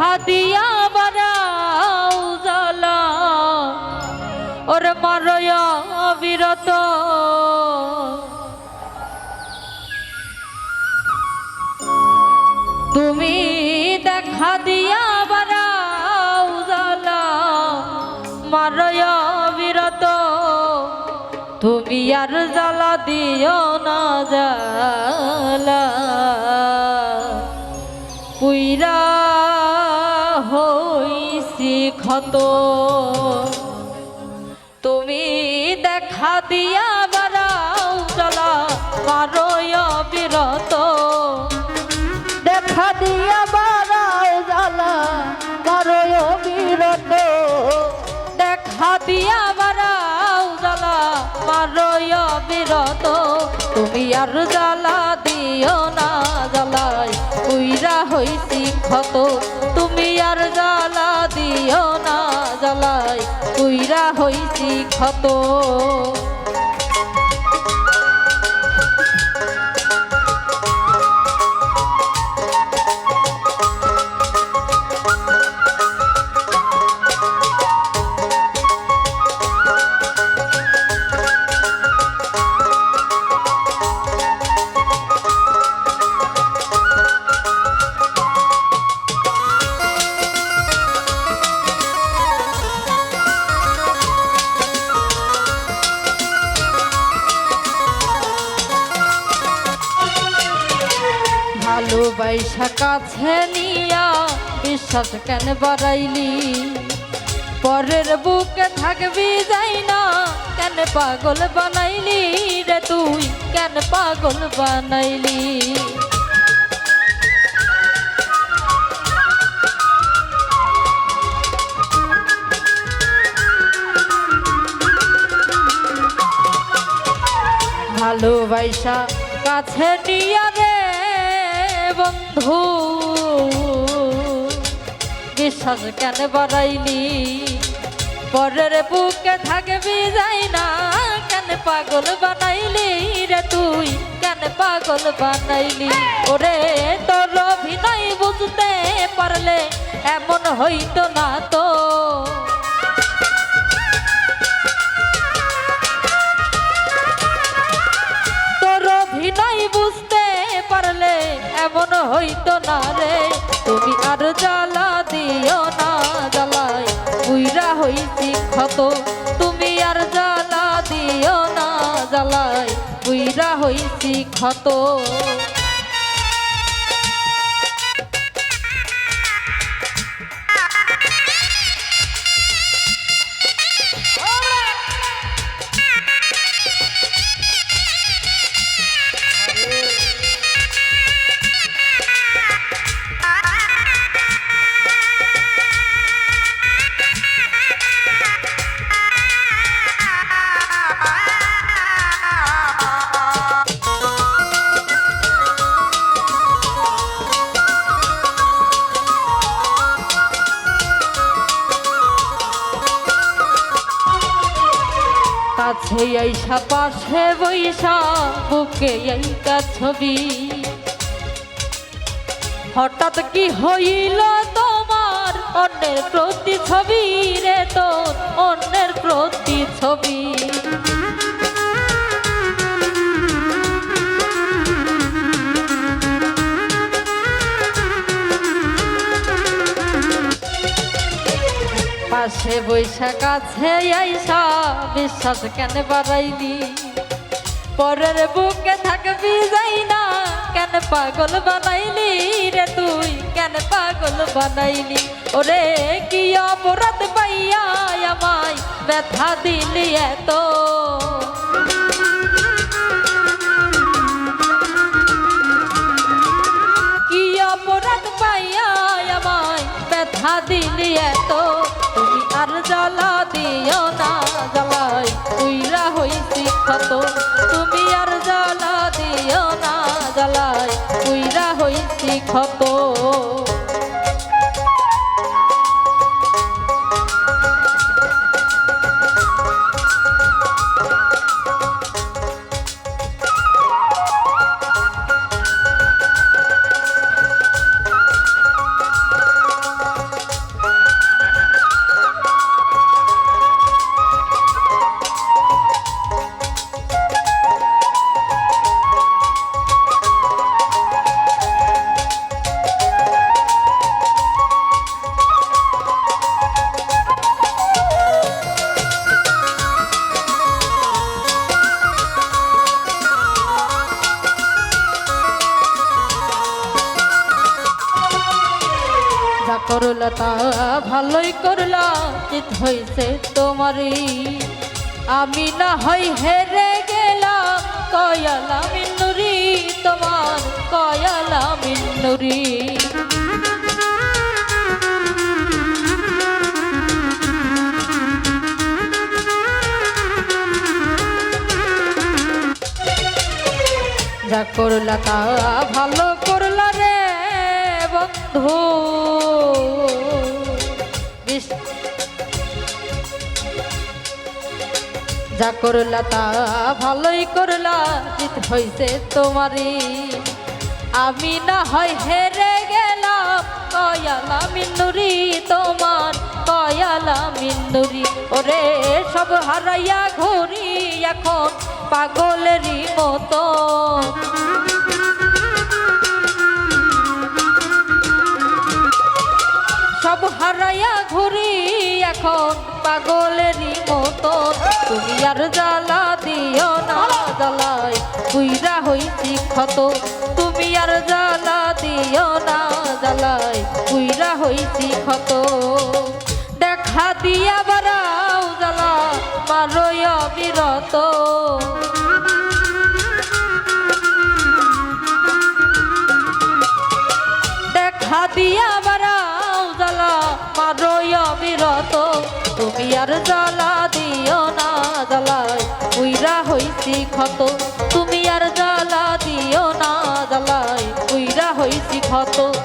দেখা দিয়া বারাও জ্বালা ওর মারয় বিরত তুমি দেখা দিয়া বারাও জ্বালা মারয় বিরত তুমি আর জ্বালা দিও না জ্বালা। পুইরা ক্ষত। তুমি দেখা দিয়া বারাও জ্বালা মারয় বিরত দেখা দিয়া বারাও জ্বালা মারয় বিরত দেখা দিয়া বারাও জ্বালা মারয় বিরত তুমি আর জ্বালা দিও না জ্বালাই উইরা হইছি ক্ষত। আর জ্বালা দিও না জ্বালাই কুইরা হইছি ক্ষত। ভালোবাসা কাছে নিয়া, বিশ্বাস কেন বাড়াইলি? পরের বুকে থাকবি যাই না, কেন পাগল বানাইলি রে তুই? কেন পাগল বানাইলি? ভালোবাসা কাছে নিয়া রে বন্ধু, বিশ্বাস কেন বাড়াইলি? পরের বুকে থাকবি যাই না, কেন পাগল বানাইলি রে তুই? কেন পাগল বানাইলি? ওরে তোর অভিনয় বুঝতে পারলে এমন হইতো না তো। হইতো না রে। তুমি আর জ্বালা দিও না জ্বালাই বুইরা হইছি ক্ষত। তুমি আর জ্বালা দিও না জ্বালাই বুইরা হইছি ক্ষত। কাছে আইসা পাশে বৈশা, বুকে এইটা ছবি। হঠাৎ কি হইল তোমার অন্যের প্রতি ছবি রে তোর, অন্যের প্রতি ছবি পাশে বৈশা কাছে আইসা বিশ্বাস কেন বাড়াইলি? পরের বুকে থাকবি যাই না, কেন পাগল বানাইলি রে তুই? কেন পাগল বানাইলি? ওরে কি অপরাধ পাইয়া আমায় ব্যথা দিলি এত? কি অপরাধ পাইয়া আমায় ব্যথা দিলি এত? ক্ষত তুমি আর জ্বালা দিও না জ্বালায় উইরা হইছি ক্ষত যা তা ভালোই করলা চিত হইছে তোমারই। আমি না হয় হেরে গেলাম, কয়ালা মিন্নুরি তোমার কয়ালা মিন্নুরি যা করলা তা ভালো করলা রে বন্ধু, যা করলা তা ভালোই করলা, জিত হইছে তোমারই। আমি না হয় হেরে গেলাম কয়ালা মিন্নুরি তোমার কয়ালা মিন্নুরি ওরে সব হারাইয়া ঘুরি এখন পাগলেরই মতো। হারাইয়া ঘুরি এখন পাগলেরই মতো। তুমি আর জ্বালা দিও না জ্বালাই কুইরা হইছি ক্ষত। তুমি আর জ্বালা দিও না জ্বালাই কুইরা হইছি ক্ষত। দেখা দিয়া বারাও জ্বালা মারয় বিরত দেখা দিয়া হইছি ক্ষত তুমি আর জ্বালা দিও না জ্বালায় উইরা হইছি ক্ষত, তুমি আর জ্বালা দিও না, জ্বালায় উইরা হইছি ক্ষত।